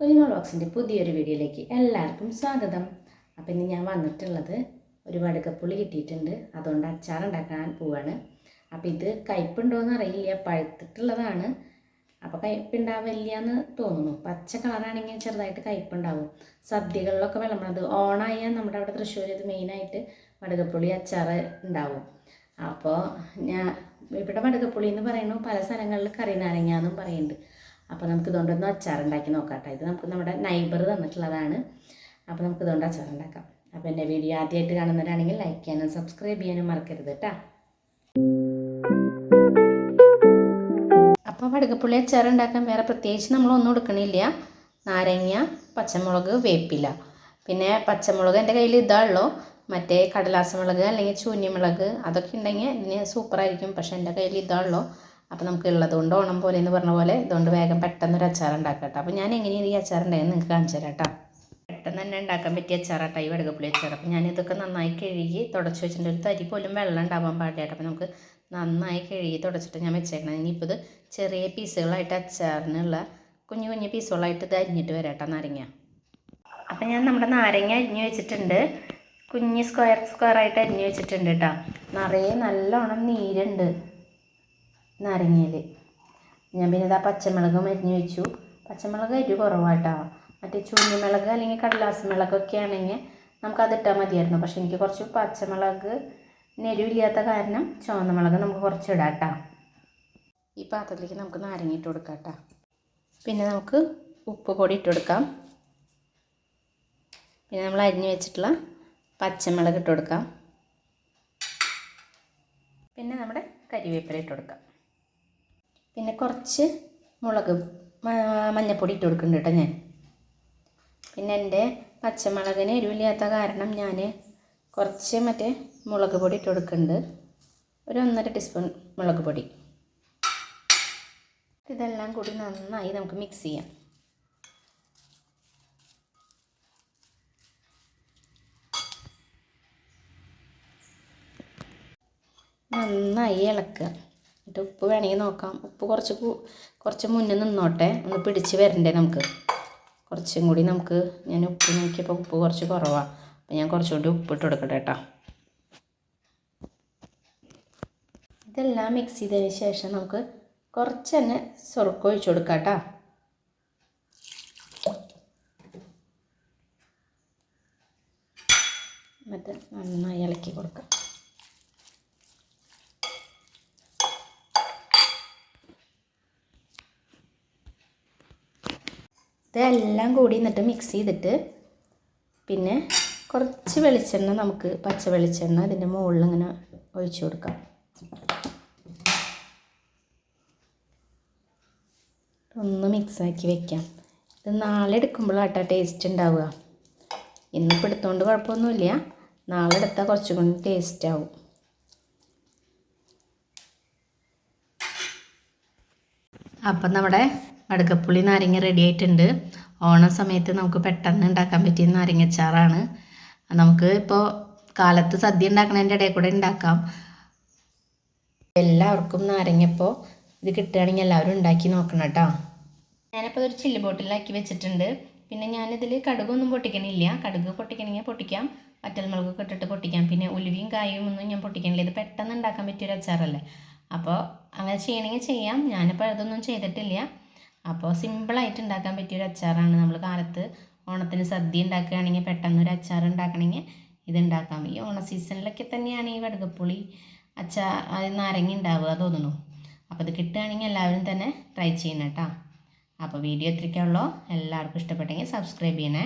കുഞ്ഞുമോൾ ബോക്സിന്റെ പുതിയൊരു വീഡിയോയിലേക്ക് എല്ലാവർക്കും സ്വാഗതം. അപ്പം ഇന്ന് ഞാൻ വന്നിട്ടുള്ളത് ഒരു വടുക്കപ്പുളി കിട്ടിയിട്ടുണ്ട്. അതുകൊണ്ട് അച്ചാർ ഉണ്ടാക്കാൻ പോവാണ്. അപ്പോൾ ഇത് കയ്പുണ്ടോയെന്ന് അറിയില്ല. പഴുത്തിട്ടുള്ളതാണ്. അപ്പോൾ കയ്പുണ്ടാവില്ല എന്ന് തോന്നുന്നു. പച്ച കളറാണെങ്കിൽ ചെറുതായിട്ട് കയ്പുണ്ടാവും. സദ്യകളിലൊക്കെ വിളമ്പണത് ഓണായാൽ നമ്മുടെ അവിടെ തൃശ്ശൂർ ഇത് മെയിനായിട്ട് വടുകപ്പുളി അച്ചാർ ഉണ്ടാവും. അപ്പോൾ ഞാൻ ഇവിടെ വടുകപ്പുളി എന്ന് പറയുന്നു. പല സ്ഥലങ്ങളിൽ കറി നാരങ്ങ എന്നും പറയുന്നുണ്ട്. അപ്പോൾ നമുക്ക് ഇതുകൊണ്ടൊന്ന് അച്ചാറുണ്ടാക്കി നോക്കാം ഇത് നമുക്ക് നമ്മുടെ നൈബർ തന്നിട്ടുള്ളതാണ്. അപ്പോൾ നമുക്ക് ഇതുകൊണ്ട് അച്ചാർ ഉണ്ടാക്കാം അപ്പോൾ എന്റെ വീഡിയോ ആദ്യമായിട്ട് കാണുന്നവരാണെങ്കിൽ ലൈക്ക് ചെയ്യാനും സബ്സ്ക്രൈബ് ചെയ്യാനും മറക്കരുത് കേട്ടോ അപ്പോൾ വടുകപ്പുള്ളി അച്ചാർ ഉണ്ടാക്കാൻ വേറെ പ്രത്യേകിച്ച് നമ്മളൊന്നും എടുക്കണില്ല. നാരങ്ങ പച്ചമുളക് വേപ്പില. പിന്നെ പച്ചമുളക് എന്റെ കയ്യിൽ ഇതാണല്ലോ മറ്റേ കടലാസ മുളക് അല്ലെങ്കിൽ ചൂന്യമുളക് അതൊക്കെ ഉണ്ടെങ്കിൽ ഇതിന് സൂപ്പറായിരിക്കും പക്ഷേ എന്റെ കയ്യിൽ ഇതാണല്ലോ അപ്പോൾ നമുക്ക് ഉള്ളത് കൊണ്ട് ഓണം പോലെ എന്ന് പറഞ്ഞ പോലെ ഇതുകൊണ്ട് വേഗം പെട്ടെന്ന് ഒരു അച്ചാർ ഉണ്ടാക്കട്ടെ അപ്പോൾ ഞാൻ എങ്ങനെയാണ് ഈ അച്ചാർ ഉണ്ടായെന്ന് നിങ്ങൾക്ക് കാണിച്ചു തരാം കേട്ടോ പെട്ടെന്ന് തന്നെ ഉണ്ടാക്കാൻ പറ്റിയ അച്ചാറാട്ടോ ഈ വടുകപ്പുളി അച്ചാർ. അപ്പോൾ ഞാൻ ഇതൊക്കെ നന്നായി കഴുകി തുടച്ച് വെച്ചിട്ടുണ്ട്. ഒരു തരി പോലും വെള്ളം ഉണ്ടാവാൻ പാടില്ല അപ്പോൾ നമുക്ക് നന്നായി കഴുകി തുടച്ചിട്ട് ഞാൻ വെച്ചേക്കണം. ഇനിയിപ്പോൾ ഇത് ചെറിയ പീസുകളായിട്ട് അച്ചാറിനുള്ള കുഞ്ഞു കുഞ്ഞു പീസുകളായിട്ട് ഇത് അരിഞ്ഞിട്ട് വരാട്ടോ നാരങ്ങ. അപ്പോൾ ഞാൻ നമ്മുടെ നാരങ്ങ അരിഞ്ഞു വെച്ചിട്ടുണ്ട്. കുഞ്ഞ് സ്ക്വയർ സ്ക്വയറായിട്ട് അരിഞ്ഞു വെച്ചിട്ടുണ്ട് കേട്ടോ നിറയെ നല്ലോണം നീരുണ്ട്. നാരങ്ങയിൽ ഞാൻ പിന്നെ ഇതാ പച്ചമുളക് അരിഞ്ഞു വെച്ചു. പച്ചമുളക് അരി കുറവാട്ടോ. മറ്റേ ചുണ്ണിമുളക് അല്ലെങ്കിൽ കടലാസ് മുളകൊക്കെ ആണെങ്കിൽ നമുക്കതിട്ടാൽ മതിയായിരുന്നു. പക്ഷെ എനിക്ക് കുറച്ച് പച്ചമുളക് നെരുവില്ലാത്ത കാരണം ചുവന്ന മുളക് നമുക്ക് കുറച്ച് ഇടാം കേട്ടോ. ഈ പാത്രത്തിലേക്ക് നമുക്ക് നാരങ്ങ ഇട്ട് കൊടുക്കാം കേട്ടോ. പിന്നെ നമുക്ക് ഉപ്പ് കൂടി ഇട്ട് കൊടുക്കാം. പിന്നെ നമ്മൾ അരിഞ്ഞ് വെച്ചിട്ടുള്ള പച്ചമുളക് ഇട്ട് കൊടുക്കാം. പിന്നെ നമ്മുടെ കരിവേപ്പില ഇട്ട് കൊടുക്കാം. പിന്നെ കുറച്ച് മുളക് മഞ്ഞൾപ്പൊടി ഇട്ട് കൊടുക്കുന്നുണ്ട് കേട്ടോ ഞാൻ. പിന്നെ എന്റെ പച്ചമുളകിന് എരിവില്ലാത്ത കാരണം ഞാൻ കുറച്ച് മറ്റേ മുളക് പൊടി ഇട്ട് കൊടുക്കുന്നുണ്ട്. ഒരു ഒന്നര ടീസ്പൂൺ മുളക് പൊടി. ഇതെല്ലാം കൂടി നന്നായി നമുക്ക് മിക്സ് ചെയ്യാം. നന്നായി ഇളക്കുക. എന്നിട്ട് ഉപ്പ് വേണമെങ്കിൽ നോക്കാം. ഉപ്പ് കുറച്ച് കുറച്ച് മുന്നേ നിന്നോട്ടെ. ഒന്ന് പിടിച്ച് വരണ്ടേ നമുക്ക്? കുറച്ചും കൂടി നമുക്ക് ഞാൻ ഉപ്പ് നോക്കിയപ്പോൾ ഉപ്പ് കുറച്ച് കുറവാണ് അപ്പം ഞാൻ കുറച്ചുകൂടി ഉപ്പ് ഇട്ട് കൊടുക്കട്ടെ കേട്ടോ. ഇതെല്ലാം മിക്സ് ചെയ്തതിന് ശേഷം നമുക്ക് കുറച്ച് തന്നെ സ്വർക്കം ഒഴിച്ചു കൊടുക്കാം കേട്ടോ. എന്നിട്ട് നന്നായി ഇളക്കി കൊടുക്കാം. ഇതെല്ലാം കൂടി എന്നിട്ട് മിക്സ് ചെയ്തിട്ട് പിന്നെ കുറച്ച് വെളിച്ചെണ്ണ നമുക്ക് പച്ച വെളിച്ചെണ്ണ ഇതിന്റെ മുകളിൽ ഇങ്ങനെ ഒഴിച്ചു കൊടുക്കാം. ഒന്ന് മിക്സാക്കി വെക്കാം. ഇത് നാളെ എടുക്കുമ്പോഴാട്ടോ ടേസ്റ്റ് ഉണ്ടാവുക. ഇന്നിപ്പോൾ എടുത്തുകൊണ്ട് കുഴപ്പമൊന്നുമില്ല. നാളെ എടുത്താൽ കുറച്ചും കൂടി ടേസ്റ്റ് ആവും. അപ്പം നമ്മുടെ വടുക്കപ്പുളി നാരങ്ങ റെഡി ആയിട്ടുണ്ട്. ഓണ സമയത്ത് നമുക്ക് പെട്ടെന്ന് ഉണ്ടാക്കാൻ പറ്റിയ നാരങ്ങച്ചാറാണ് നമുക്ക് ഇപ്പോൾ കാലത്ത് സദ്യ ഉണ്ടാക്കണതിന്റെ ഇടയിൽ കൂടെ ഉണ്ടാക്കാം. എല്ലാവർക്കും നാരങ്ങപ്പോൾ ഇത് കിട്ടുകയാണെങ്കിൽ എല്ലാവരും ഉണ്ടാക്കി നോക്കണം കേട്ടോ. ഞാനിപ്പോൾ ഒരു ചില്ല് ബോട്ടിലാക്കി വെച്ചിട്ടുണ്ട്. പിന്നെ ഞാനിതിൽ കടുകൊന്നും പൊട്ടിക്കണില്ല. കടുക് പൊട്ടിക്കണമെങ്കിൽ പൊട്ടിക്കാം. വറ്റൽമുളകൊക്കെ ഇട്ടിട്ട് പൊട്ടിക്കാം. പിന്നെ ഉലുവയും കായും ഒന്നും ഞാൻ പൊട്ടിക്കണില്ല. ഇത് പെട്ടെന്ന് ഉണ്ടാക്കാൻ പറ്റിയൊരു അച്ചാറല്ലേ. അപ്പോൾ അങ്ങനെ ചെയ്യണമെങ്കിൽ ചെയ്യാം. ഞാനിപ്പോൾ അതൊന്നും ചെയ്തിട്ടില്ല. അപ്പോൾ സിമ്പിളായിട്ട് ഉണ്ടാക്കാൻ പറ്റിയൊരു അച്ചാറാണ് നമ്മൾ കാലത്ത് ഓണത്തിന് സദ്യ ഉണ്ടാക്കുകയാണെങ്കിൽ പെട്ടെന്ന് ഒരു അച്ചാർ ഉണ്ടാക്കണമെങ്കിൽ ഇത് ഉണ്ടാക്കാം. ഈ ഓണ സീസണിലൊക്കെ തന്നെയാണ് ഈ വടുകപ്പുളി അച്ചാർ നാരങ്ങ ഉണ്ടാവുക തോന്നുന്നു. അപ്പോൾ ഇത് കിട്ടുകയാണെങ്കിൽ എല്ലാവരും തന്നെ ട്രൈ ചെയ്യണം കേട്ടോ. അപ്പോൾ വീഡിയോ എത്രയ്ക്കുള്ളോ എല്ലാവർക്കും ഇഷ്ടപ്പെട്ടെങ്കിൽ സബ്സ്ക്രൈബ് ചെയ്യണേ.